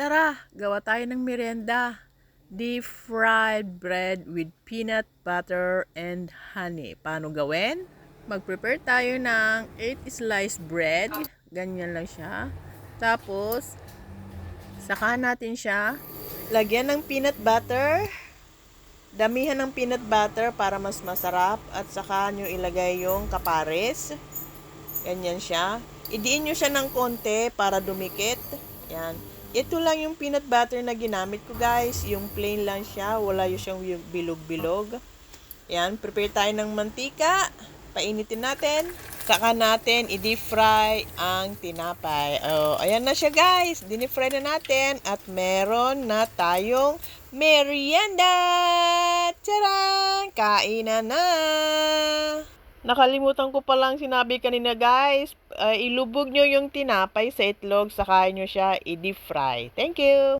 Tara, gawa tayo ng merienda. Deep fried bread with peanut butter and honey. Paano gawin? Mag-prepare tayo ng 8 sliced bread. Ganyan lang siya. Tapos, saka natin siya. Lagyan ng peanut butter. Damihan ng peanut butter para mas masarap. At saka nyo ilagay yung kapares. Ganyan siya. Idiin nyo siya ng konti para dumikit. Yan. Ito lang yung peanut butter na ginamit ko guys. Yung plain lang siya. Wala yung siyang bilog-bilog. Yan. Prepare tayo ng mantika. Painitin natin. Saka natin i-deep fry ang tinapay. Oh, ayan na siya guys. Dinip fry na natin. At meron na tayong merienda. Tcharan! Kainan na! Nakalimutan ko palang sinabi kanina guys, uh, ilubog nyo yung tinapay sa itlog, saka nyo siya i-deep fry. Thank you!